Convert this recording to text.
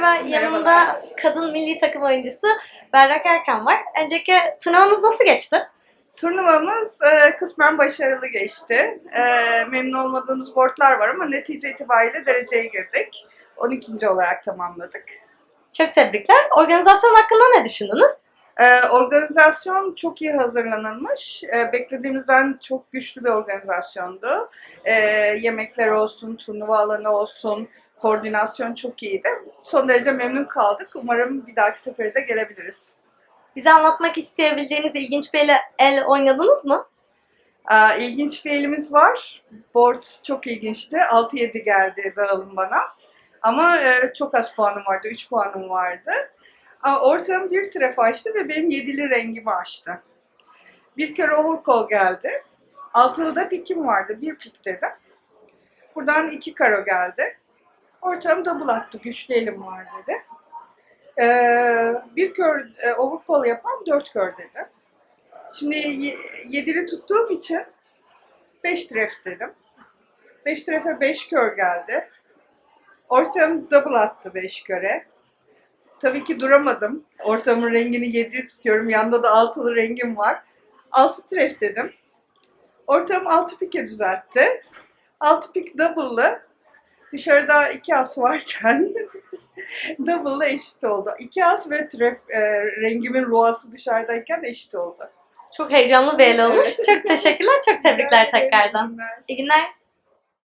Merhaba, yanımda kadın milli takım oyuncusu Berrak Erkan var. Öncelikle turnuvanız nasıl geçti? Turnuvamız e, kısmen başarılı geçti. E, memnun olmadığımız boardlar var ama netice itibariyle dereceye girdik. 12. olarak tamamladık. Çok tebrikler. Organizasyon hakkında ne düşündünüz? E, organizasyon çok iyi hazırlanılmış. E, beklediğimizden çok güçlü bir organizasyondu. E, yemekler olsun, turnuva alanı olsun, koordinasyon çok iyiydi. Son derece memnun kaldık. Umarım bir dahaki sefere de gelebiliriz. Bize anlatmak isteyebileceğiniz ilginç bir el, el oynadınız mı? Aa, ilginç bir elimiz var. Board çok ilginçti. 6-7 geldi dağılım bana. Ama e, çok az puanım vardı. 3 puanım vardı. Aa, ortam bir tref açtı ve benim yedili rengimi açtı. Bir kere overcall geldi. Altılı da pikim vardı. Bir pik dedim. Buradan iki karo geldi. Ortam double attı. Güçlü elim var dedi. Ee, bir kör e, overcall yapan dört kör dedi. Şimdi ye- yedili tuttuğum için 5 tref dedim. 5 trefe 5 kör geldi. Ortam double attı 5 köre. Tabii ki duramadım. Ortamın rengini 7 tutuyorum. Yanında da altılı rengim var. 6 tref dedim. Ortam 6 pike düzeltti. 6 pik double'lı. Dışarıda 2 as varken double'la eşit oldu. 2 as ve tref e, rengimin ruhası dışarıdayken eşit oldu. Çok heyecanlı bir el olmuş. Çok teşekkürler, çok tebrikler tekrardan. İyi günler. İyi günler.